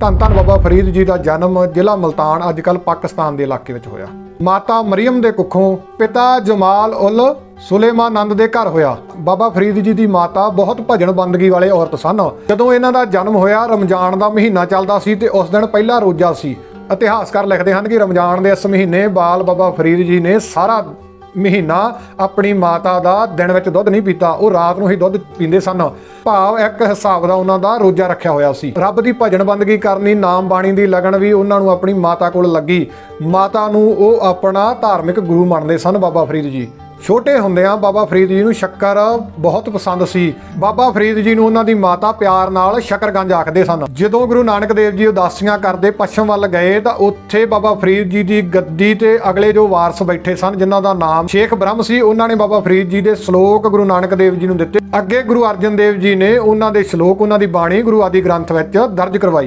ਧੰਨ ਧੰਨ ਬਾਬਾ ਫਰੀਦ ਜੀ ਦਾ ਜਨਮ ਜ਼ਿਲ੍ਹਾ ਮਲਤਾਨ ਅੱਜਕੱਲ ਪਾਕਿਸਤਾਨ ਦੇ ਇਲਾਕੇ ਵਿੱਚ ਹੋਇਆ। ਮਾਤਾ ਮਰੀਮ ਦੇ ਕੁੱਖੋਂ ਪਿਤਾ ਜਮਾਲ ਉਲ ਸੁਲੇਮਾਨੰਦ ਦੇ ਘਰ ਹੋਇਆ। ਬਾਬਾ ਫਰੀਦ ਜੀ ਦੀ ਮਾਤਾ ਬਹੁਤ ਭਜਨ ਬੰਦਗੀ ਵਾਲੇ ਔਰਤ ਸਨ। ਜਦੋਂ ਇਹਨਾਂ ਦਾ ਜਨਮ ਹੋਇਆ, ਰਮਜ਼ਾਨ ਦਾ ਮਹੀਨਾ ਚੱਲਦਾ ਸੀ ਤੇ ਉਸ ਦਿਨ ਪਹਿਲਾ ਰੋਜ਼ਾ ਸੀ। ਇਤਿਹਾਸਕਾਰ ਲਿਖਦੇ ਹਨ ਕਿ ਰਮਜ਼ਾਨ ਦੇ ਇਸ ਮਹੀਨੇ ਬਾਲ ਬਾਬਾ ਫਰੀਦ ਜੀ ਨੇ ਸਾਰਾ ਮਹੀਨਾ ਆਪਣੀ ਮਾਤਾ ਦਾ ਦਿਨ ਵਿੱਚ ਦੁੱਧ ਨਹੀਂ ਪੀਤਾ, ਉਹ ਰਾਤ ਨੂੰ ਹੀ ਦੁੱਧ ਪੀਂਦੇ ਸਨ। ਭਾਵ ਇੱਕ ਹਿਸਾਬ ਦਾ ਉਹਨਾਂ ਦਾ ਰੋਜ਼ਾ ਰੱਖਿਆ ਹੋਇਆ ਸੀ। ਰੱਬ ਦੀ ਭਜਨ ਬੰਦਗੀ ਕਰਨੀ, ਨਾਮ ਬਾਣੀ ਦੀ ਲਗਨ ਵੀ ਉਹਨਾਂ ਨੂੰ ਆਪਣੀ ਮਾਤਾ ਕੋਲ ਲੱਗੀ। ਮਾਤਾ ਨੂੰ ਉਹ ਆਪਣਾ ਧਾਰਮਿਕ ਗੁਰੂ ਮੰਨਦੇ ਸਨ ਬਾਬਾ ਫਰੀਦ ਜੀ। ਛੋਟੇ ਹੁੰਦਿਆਂ ਬਾਬਾ ਫਰੀਦ ਜੀ ਨੂੰ ਸ਼ੱਕਰ ਬਹੁਤ ਪਸੰਦ ਸੀ। ਬਾਬਾ ਫਰੀਦ ਜੀ ਨੂੰ ਉਹਨਾਂ ਦੀ ਮਾਤਾ ਪਿਆਰ ਨਾਲ ਸ਼ੱਕਰਗੰਜ ਆਖਦੇ ਸਨ। ਜਦੋਂ ਗੁਰੂ ਨਾਨਕ ਦੇਵ ਜੀ ਉਦਾਸੀਆਂ ਕਰਦੇ ਪੱਛਮ ਵੱਲ ਗਏ ਤਾਂ ਉੱਥੇ ਬਾਬਾ ਫਰੀਦ ਜੀ ਦੀ ਗੱਦੀ ਤੇ ਅਗਲੇ ਜੋ ਵਾਰਸ ਬੈਠੇ ਸਨ, ਜਿਨ੍ਹਾਂ ਦਾ ਨਾਮ ਸ਼ੇਖ ਬ੍ਰਹਮ ਸੀ, ਉਹਨਾਂ ਨੇ ਬਾਬਾ ਫਰੀਦ ਜੀ ਦੇ ਸ਼ਲੋਕ ਗੁਰੂ ਨਾਨਕ ਦੇਵ ਜੀ ਨੂੰ ਦਿੱਤੇ। ਅੱਗੇ ਗੁਰੂ ਅਰਜਨ ਦੇਵ ਜੀ ਨੇ ਉਹਨਾਂ ਦੇ ਸ਼ਲੋਕ, ਉਹਨਾਂ ਦੀ ਬਾਣੀ ਗੁਰੂ ਆਦੀ ਗ੍ਰੰਥ ਵਿੱਚ ਦਰਜ ਕਰਵਾਈ।